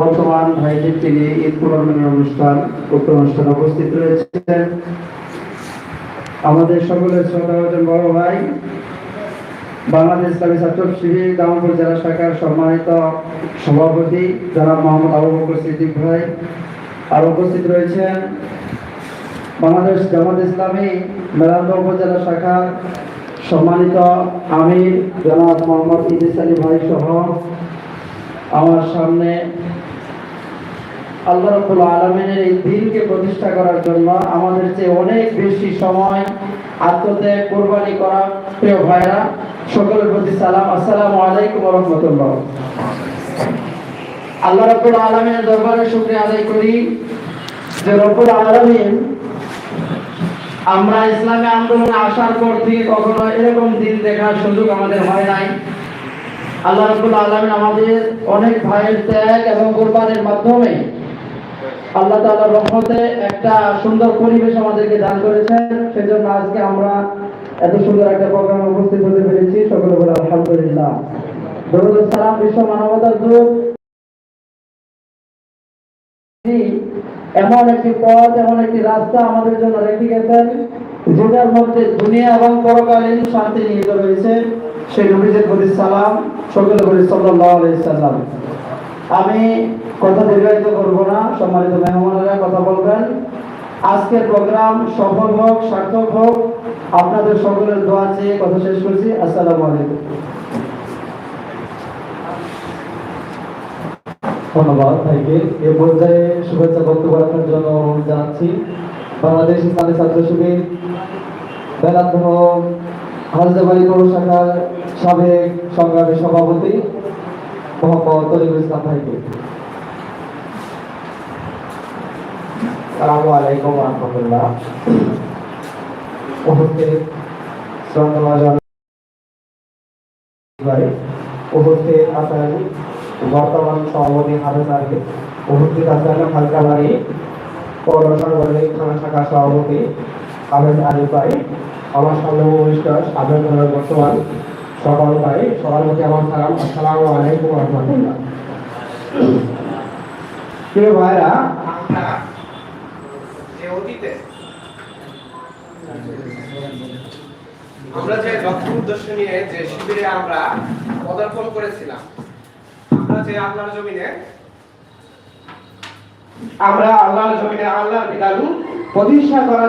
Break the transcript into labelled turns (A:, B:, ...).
A: বর্তমান ভাইদের থেকে ঈদ কুরবানির অনুষ্ঠান, উক্ত অনুষ্ঠানে উপস্থিত রয়েছেন। আমাদের সকলের শ্রদ্ধাভাজন বড় ভাই। বাংলাদেশ ইসলামী ছাত্র শিবির দামপুর জেলা শাখার সম্মানিত সভাপতি জনাব মোহাম্মদ আবু বকর সিদ্দিক ভাই। আর উপস্থিত রয়েছেন বাংলাদেশ জামাত ইসলামী মেলান্দ উপজেলা শাখার সম্মানিত আমির জনাব মোহাম্মদ ইদিস আলী ভাই সহ। আমার সামনে আল্লাহ এই দিনকে প্রতিষ্ঠা করার জন্য আমাদের চেয়ে অনেক বেশি সময়, আত্মত্যাগ, কোরবানি করা প্রিয় ভাইরা সকলের প্রতি সালাম। আসসালামু আলাইকুম আল্লাহ দরবারে আদায় করি যে রব্বুল আমরা ইসলামী আন্দোলনে আসার পর থেকে কখনো এরকম দিন দেখার সুযোগ আমাদের হয় নাই। আল্লাহ রাব্বুল আলামিন আমাদের অনেক ভাইয়ের ত্যাগ এবং কোরবানির মাধ্যমে আল্লাহ তাআলার রহমতে একটা সুন্দর পরিবেশ আমাদেরকে দান করেছেন। সেজন্য আজকে আমরা এত সুন্দর একটা প্রোগ্রামে উপস্থিত হতে পেরেছি। সকলে বলে আলহামদুলিল্লাহ। দরুদ সালাম, বিশ্ব মানবতার দূত। এমন একটি পথ, এমন একটি রাস্তা আমাদের জন্য রেখে গেছেন, যেটার মধ্যে দুনিয়া এবং পরকালীন শান্তি নিহিত রয়েছে। সেই নবীজের প্রতি সালাম, সকলে বলি সাল্লাল্লাহু আলাইহি সাল্লাম আমি কথা দীর্ঘায়িত করব না, সম্মানিত মেহমানেরা কথা বলবেন। আজকের প্রোগ্রাম সফল হোক, সার্থক হোক, আপনাদের সকলের দোয়া চেয়ে কথা শেষ করছি। আসসালামু আলাইকুম।
B: ধন্যবাদ ভাইকে। এ পর্যায়ে শুভেচ্ছা বক্তব্য রাখার জন্য অনুরোধ জানাচ্ছি। বাংলাদেশ ইসলামী ছাত্র শিবির বেলাদ্ধ হাজদাবাড়ি পৌর শাখার সাবেক সংগ্রামী সভাপতি মোহাম্মদ তরিকুল ইসলাম ভাইকে।
A: আসসালামু আলাইকুম রহমতুল্লাহ।
B: উপস্থিত
A: শ্রদ্ধাভাজন
B: উপস্থিত আছেন বর্তমান সভাপতি হাফেজ আলী উপস্থিত আছেন হালকাবাড়ি পৌর সাংগঠনিক থানা শাখা সভাপতি হাফেজ আলী ভাই, আমার সামনে উপবিষ্ট বর্তমান সকল ভাই, সবার প্রতি আমার সালাম, আসসালামু আলাইকুম রহমতুল্লাহ।
A: প্রিয় ভাইরা
C: অতীতে আমরা যে লক্ষ্য উদ্দেশ্য নিয়ে যে শিবিরে আমরা পদার্পণ করেছিলাম, আমরা যে আল্লাহর জমিনে আমরা আল্লাহর জমিনে আল্লাহর বিধান প্রতিষ্ঠা করার